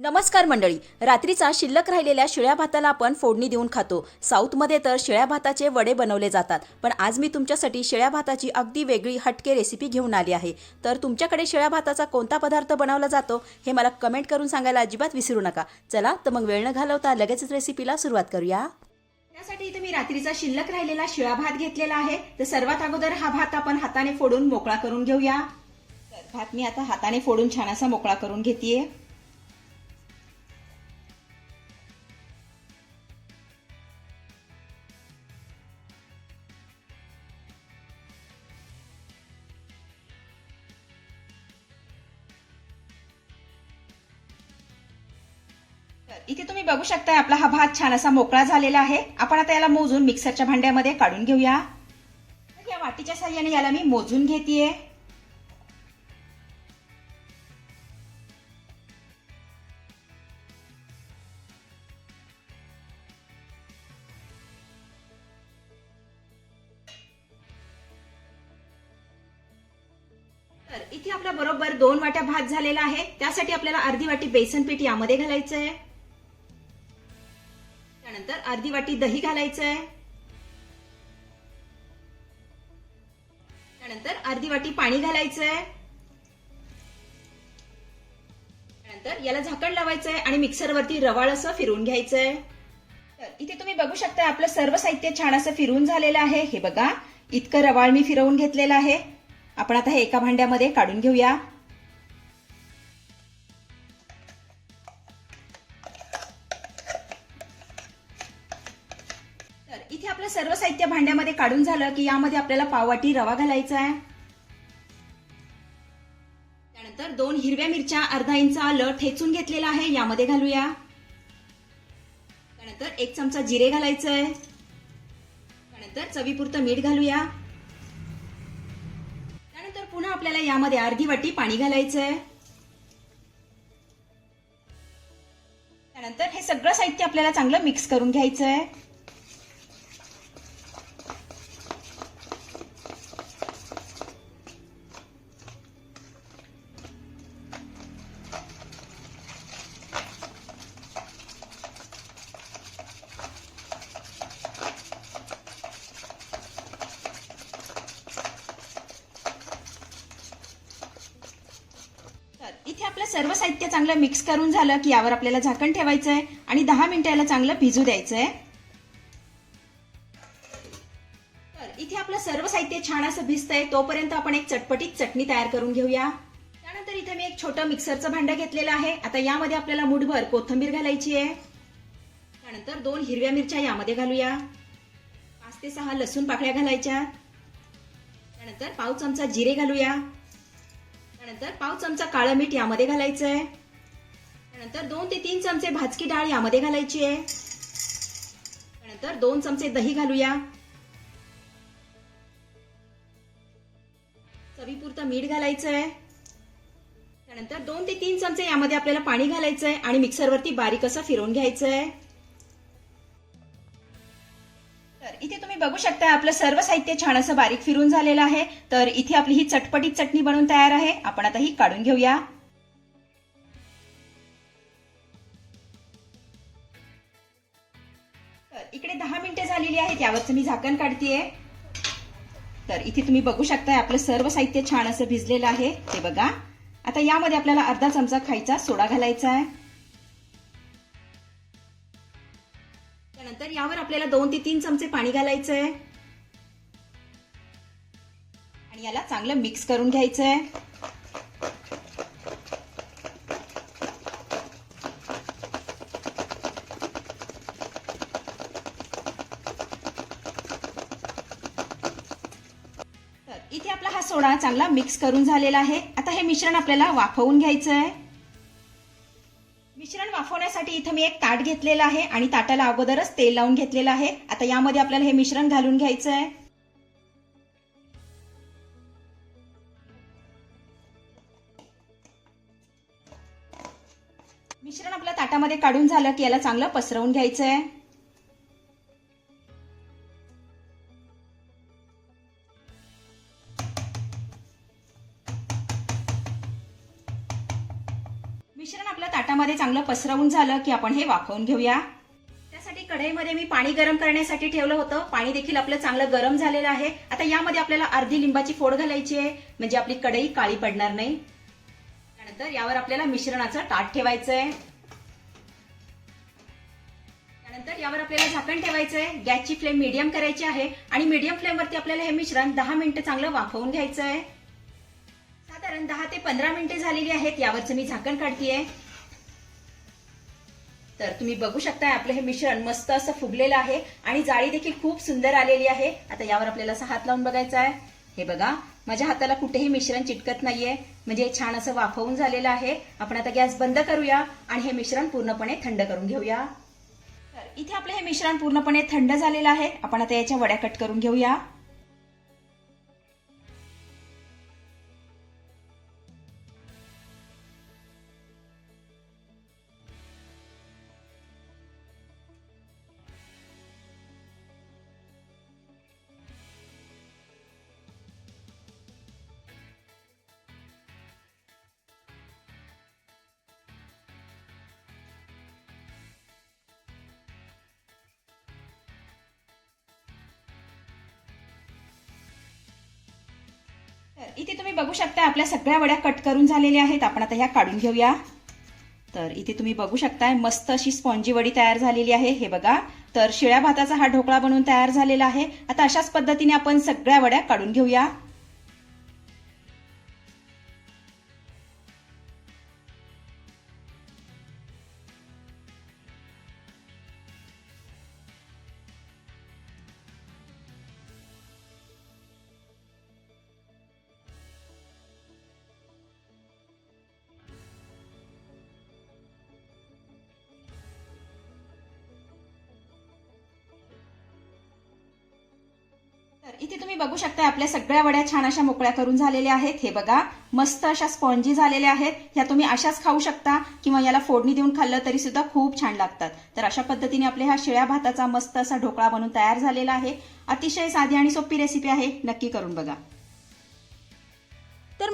नमस्कार मंडळी. रात्रीचा शिल्लक राहिलेल्या शिळ्या भाताला आपण फोडणी देऊन खातो. साऊथमध्ये तर शिळ्या भाताचे वडे बनवले जातात. पण आज मी तुमच्यासाठी शिळ्या भाताची अगदी वेगळी हटके रेसिपी घेऊन आली आहे. तर तुमच्याकडे शिळ्या भाताचा कोणता पदार्थ बनवला जातो हे मला कमेंट करून सांगायला अजिबात विसरू नका. चला तर मग वेळ न घालवता लगेचच रेसिपीला सुरुवात करूया. त्यासाठी इथे मी रात्रीचा शिल्लक राहिलेला शिळा भात घेतलेला आहे. तर सर्वात अगोदर हा भात आपण हाताने फोडून मोकळा करून घेऊया. भात मी आता हाताने फोडून छान असा मोकळा करून घेतेय. इथे तुम्ही बघू शकता आपला हा भात छान असा मोकळा झालेला आहे. आपण आता याला मोजून मिक्सरच्या भांड्यामध्ये काढून घेऊया. तर या वाटीच्या साह्याने याला मी मोजून घेतेय. तर इथे आपला बरोबर दोन वाट्या भात झालेला आहे. त्यासाठी आपल्याला अर्धी वाटी बेसन पीठ यामध्ये घालायचं आहे त्यानंतर अर्धी वाटी दही घालायचं आहे त्यानंतर अर्धी वाटी पाणी घालायचं आहे त्यानंतर याला झाकण लावायचं आहे आणि मिक्सरवरती रवाळ असं फिरवून घ्यायचं आहे तर इथे तुम्ही बघू शकता आपलं सर्व साहित्य छान असं फिरवून झालेलं आहे. हे बघा इतकं रवाळ मी फिरवून घेतलेलं आहे. आपण आता हे एका भांड्यामध्ये काढून घेऊया. इथे आपलं सर्व साहित्य भांड्यामध्ये काढून झालं की यामध्ये आपल्याला पाववाटी रवा घालायचा आहे. त्यानंतर दोन हिरव्या मिरच्या अर्धा इंच आलं ठेचून घेतलेलं आहे. यामध्ये घालूया. त्यानंतर एक चमचा जिरे घालायचं आहे. त्यानंतर चवीपुरतं मीठ घालूया. त्यानंतर पुन्हा आपल्याला यामध्ये अर्धी वाटी पाणी घालायचं आहे. त्यानंतर हे सगळं साहित्य आपल्याला चांगलं मिक्स करून घ्यायचं आहे तर इथे आपलं सर्व साहित्य चांगलं मिक्स करून झालं की यावर आपल्याला झाकण ठेवायचं आहे आणि दहा मिनिटं याला चांगलं भिजू द्यायचं आहे तर इथे आपलं सर्व साहित्य छान असं भिजतंय तोपर्यंत आपण एक चटपटीत चटणी तयार करून घेऊया. त्यानंतर इथे मी एक छोटं मिक्सरचं भांडं घेतलेलं आहे. आता यामध्ये आपल्याला मुठभर कोथिंबीर घालायची आहे. त्यानंतर दोन हिरव्या मिरच्या यामध्ये घालूया. पाच ते सहा लसूण पाकळ्या घालायच्या त्यानंतर पाव चमचा जिरे घालूया. त्यानंतर पाव चमचा काळं मीठ यामध्ये घालायचं आहे त्यानंतर दोन ते तीन चमचे भाजकी डाळ यामध्ये घालायची आहे. त्यानंतर दोन चमचे दही घालूया. चवीपुरतं मीठ घालायचं आहे त्यानंतर दोन ते तीन चमचे यामध्ये आपल्याला पाणी घालायचं आहे आणि मिक्सरवरती बारीक असं फिरवून घ्यायचं आहे तुम्ही बघू शकता आपलं सर्व साहित्य छान असं बारीक फिरून झालेलं आहे. तर इथे आपली ही चटपटीत चटणी बनवून तयार आहे. आपण आता ही काढून घेऊया. तर इकडे दहा मिनिटे झालेली आहेत यावरचं मी झाकण काढतेय. तर इथे तुम्ही बघू शकताय आपलं सर्व साहित्य छान असं भिजलेलं आहे. ते बघा. आता यामध्ये आपल्याला अर्धा चमचा खायचा सोडा घालायचा आहे. तर यावर आपल्याला दोन ते तीन चमचे पाणी घालायचं आहे आणि याला चांगलं मिक्स करून घ्यायचं आहे तर इथे आपला हा सोडा चांगला मिक्स करून झालेला आहे. आता हे मिश्रण आपल्याला वाफवून घ्यायचं आहे मिश्रण वाफवण्यासाठी इथं मी एक ताट घेतलेलं आहे आणि ताटाला अगोदरच तेल लावून घेतलेलं आहे. आता यामध्ये आपल्याला हे मिश्रण घालून घ्यायचं आहे. मिश्रण आपल्या ताटामध्ये काढून झालं की याला चांगलं पसरवून घ्यायचं आहे. आपलं ताटामध्ये चांगलं पसरवून झालं की आपण हे वाफवून घेऊया. त्यासाठी कढईमध्ये मी पाणी गरम करण्यासाठी ठेवलं होतं. पाणी देखील आपलं चांगलं गरम झालेलं आहे. आता यामध्ये आपल्याला अर्धी लिंबाची फोड घालायची आहे. म्हणजे आपली कढई काळी पडणार नाही. त्यानंतर यावर आपल्याला मिश्रणाचं ताट ठेवायचं आहे. त्यानंतर यावर आपल्याला झाकण ठेवायचं आहे. गॅसची फ्लेम मीडियम करायची आहे. आणि मीडियम फ्लेमवरती आपल्याला हे मिश्रण दहा मिनिटं चांगलं वाफवून घ्यायचं आहे. साधारण दहा ते पंधरा मिनिटे झालेली आहेत. यावरचं मी झाकण काढतीये. तर तुम्ही बघू शकताय आपलं हे मिश्रण मस्त असं फुगलेलं आहे आणि जाळी देखील खूप सुंदर आलेली आहे. आता यावर आपल्याला असा हात लावून बघायचा आहे. हे बघा माझ्या हाताला कुठेही मिश्रण चिटकत नाहीये. म्हणजे हे छान असं वाफवून झालेलं आहे. आपण आता गॅस बंद करूया आणि हे मिश्रण पूर्णपणे थंड करून घेऊया. तर इथे आपलं हे मिश्रण पूर्णपणे थंड झालेलं आहे. आपण आता याच्या वड्या कट करून घेऊया. इथे तुम्ही बघू शकता आपल्या सगळ्या वड्या कट करून झालेल्या आहेत. आपण आता ह्या काढून घेऊया. तर इथे तुम्ही बघू शकताय मस्त अशी स्पॉन्जी वडी तयार झालेली आहे. हे बघा तर शिळ्या भाताचा हा ढोकळा बनवून तयार झालेला आहे. आता अशाच पद्धतीने आपण सगळ्या वड्या काढून घेऊया. इथे तुम्ही बघू शकता आपल्या सगळ्या वड्या छान अशा मोकळ्या करून झालेल्या आहेत. हे बघा मस्त अशा स्पॉन्जी झालेल्या आहेत. ह्या तुम्ही अशाच खाऊ शकता किंवा याला फोडणी देऊन खाल्लं तरी सुद्धा खूप छान लागतात. तर अशा पद्धतीने आपल्या ह्या शिळ्या भाताचा मस्त असा ढोकळा बनून तयार झालेला आहे. अतिशय साधी आणि सोपी रेसिपी आहे. नक्की करून बघा.